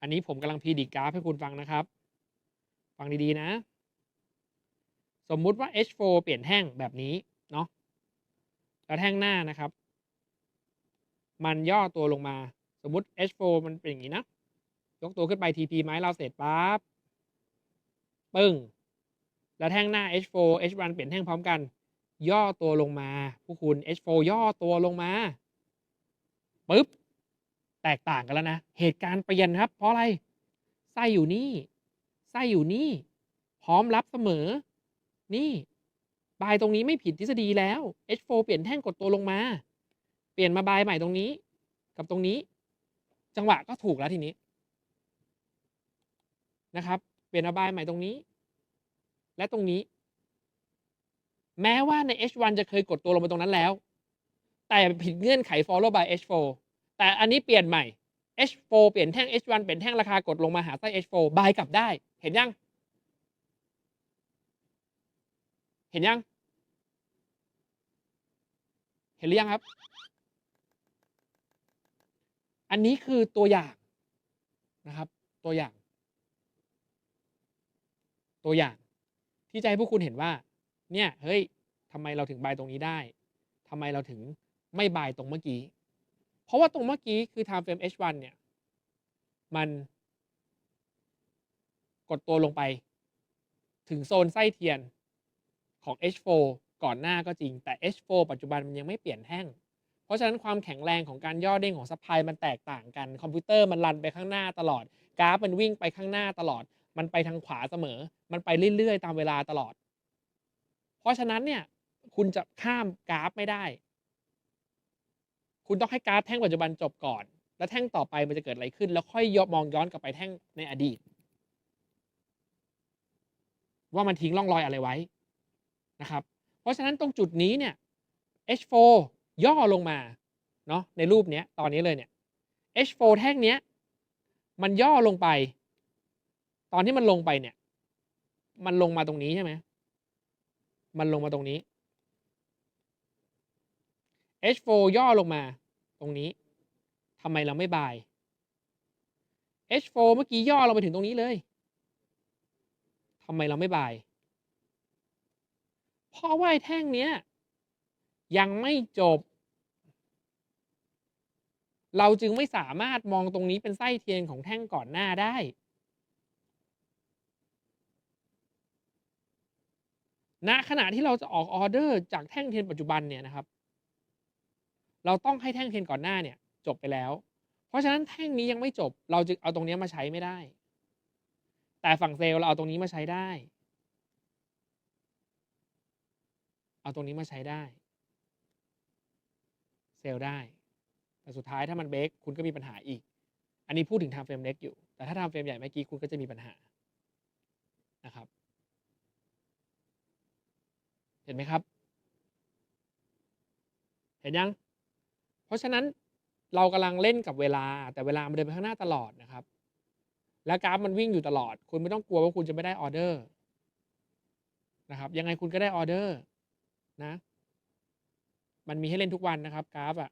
อันนี้ผมกำลังพีดิกกราฟให้คุณฟังนะครับ ฟังดีๆนะ สมมุติว่า H4 เปลี่ยนแท่งแบบนี้เนาะแล้วแท่งหน้านะครับ มันย่อตัวลงมา สมมุติ H4 มันเป็นอย่างนี้นะ ยกตัวขึ้นไป TP ไม้เราเสร็จปั๊บปึ้ง แล้วแท่งหน้า H4 H1 เปลี่ยนแท่งพร้อมกัน ย่อตัวลงมา ผู้คุณ H4 ย่อตัวลงมาปึ๊บ แตกต่างกันแล้วนะ เหตุการณ์เปลี่ยนครับ เพราะอะไรไส้อยู่นี่ไส้อยู่นี่ พร้อมรับเสมอ นี่บายตรงนี้ไม่ผิดทฤษฎีแล้ว H4 เปลี่ยนแท่งกดตัวลงมา เปลี่ยนมาบายใหม่ตรงนี้ กับตรงนี้ จังหวะก็ถูกแล้วทีนี้นะครับ เปลี่ยนมาบายใหม่ตรงนี้ และตรงนี้ แม้ว่าใน H1 จะเคยกดตัวลงไปตรงนั้นแล้ว แต่ผิดเงื่อนไข follow by H4 แต่อันนี้เปลี่ยนใหม่ H4 เปลี่ยนแท่ง H1 เปลี่ยนแท่งราคากดลงมาหาไส้ H4 บายกลับได้ เห็นยัง เห็นยัง เห็นหรือยังครับ อันนี้คือตัวอย่างนะครับ ตัวอย่าง ตัวอย่าง ที่จะให้พวกคุณเห็นว่า เนี่ย เฮ้ยทำไมเราถึงบายตรงนี้ได้ทำไมเราถึงไม่บายตรงเมื่อกี้ เพราะว่าตรงเมื่อกี้คือ time frame H1 เนี่ย มันกดตัวลงไป ถึงโซนไส้เทียนของ H4 ก่อนหน้าก็จริงแต่ H4 ปัจจุบันมันยังไม่เปลี่ยนแท่ง เพราะฉะนั้นความแข็งแรงของการย่อเด้งของซัพพลายมันแตกต่างกัน คอมพิวเตอร์มันรันไปข้างหน้าตลอด กราฟมันวิ่งไปข้างหน้าตลอด มันไปทางขวาเสมอ มันไปเรื่อยๆ ตามเวลาตลอด เพราะฉะนั้นเนี่ยคุณจะข้ามกราฟไม่ได้ คุณต้องให้กราฟแท่งปัจจุบันจบก่อน แล้วแท่งต่อไปมันจะเกิดอะไรขึ้น แล้วค่อยยมองย้อนกลับไปแท่งในอดีต ว่ามันทิ้งร่องรอยอะไรไว้นะครับ เพราะฉะนั้นตรงจุดนี้เนี่ย H4 ย่อลงมาเนาะในรูปเนี้ยตอนนี้เลยเนี่ย H4 แท่งเนี้ยมันย่อลงไป ตอนที่มันลงไปเนี่ย มันลงมาตรงนี้ใช่ไหมมันลงมาตรงนี้ H4 ย่อลงมา ตรงนี้ทำไมเราไม่บาย H4 เมื่อกี้ย่อลงไปถึงตรงนี้เลยทำไมเราไม่บาย เพราะว่าไอ้แท่งเนี้ย ยังไม่จบ เราจึงไม่สามารถมองตรงนี้เป็นไส้เทียนของแท่งก่อนหน้าได้ ณขณะที่เราจะออกออเดอร์จากแท่งเทียนปัจจุบันเนี่ยนะครับ เราต้องให้แท่งเทียนก่อนหน้าเนี่ยจบไปแล้ว เพราะฉะนั้นแท่งนี้ยังไม่จบ เราจึงเอาตรงนี้มาใช้ไม่ได้ แต่ฝั่งเซลล์เราเอาตรงนี้มาใช้ได้ เอาตรงนี้มาใช้ได้ เซลล์ได้ แต่สุดท้ายถ้ามันเบรกคุณก็มีปัญหาอีก อันนี้พูดถึงทำเฟรมเล็กอยู่ แต่ถ้าทำเฟรมใหญ่เมื่อกี้คุณก็จะมีปัญหานะครับ เห็นไหมครับ เห็นยัง เพราะฉะนั้นเรากำลังเล่นกับเวลา แต่เวลามันเดินไปข้างหน้าตลอดนะครับ และกราฟมันวิ่งอยู่ตลอด คุณไม่ต้องกลัวว่าคุณจะไม่ได้ออเดอร์นะครับ ยังไงคุณก็ได้ออเดอร์นะ มันมีให้เล่นทุกวันนะครับ กราฟอะ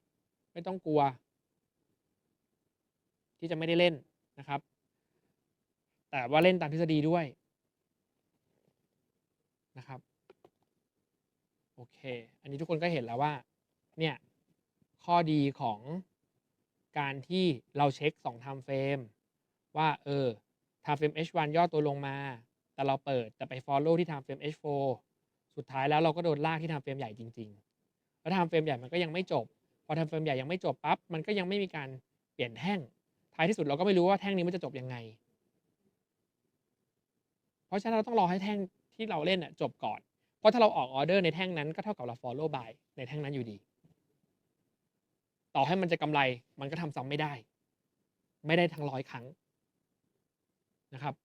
ไม่ต้องกลัว ที่จะไม่ได้เล่นนะครับ แต่ว่าเล่นตามทฤษฎีด้วยนะครับ โอเค อันนี้ทุกคนก็เห็นแล้วว่า เนี่ย ข้อดีของการที่เราเช็ค2 time frame ว่าเออ time frame H1 ย่อตัวลงมา แต่เราเปิดแต่ไป follow ที่ time frame H4 สุดท้ายแล้วเราก็โดนลากที่ time frame ใหญ่จริง ๆ แล้ว time frame ใหญ่มันก็ยังไม่จบ พอ time frame ใหญ่ยังไม่จบปั๊บมันก็ยังไม่มีการเปลี่ยนแท่งท้ายที่สุดเราก็ไม่รู้ว่าแท่งนี้มันจะจบยังไง เพราะฉะนั้นเราต้องรอให้แท่งที่เราเล่นน่ะจบก่อน เพราะถ้าเราออกออเดอร์ในแท่งนั้นก็เท่ากับเรา follow by ในแท่งนั้นอยู่ดี ต่อให้มันจะกำไร มันก็ทำซ้ำไม่ได้ ไม่ได้ทั้งร้อยครั้งนะครับ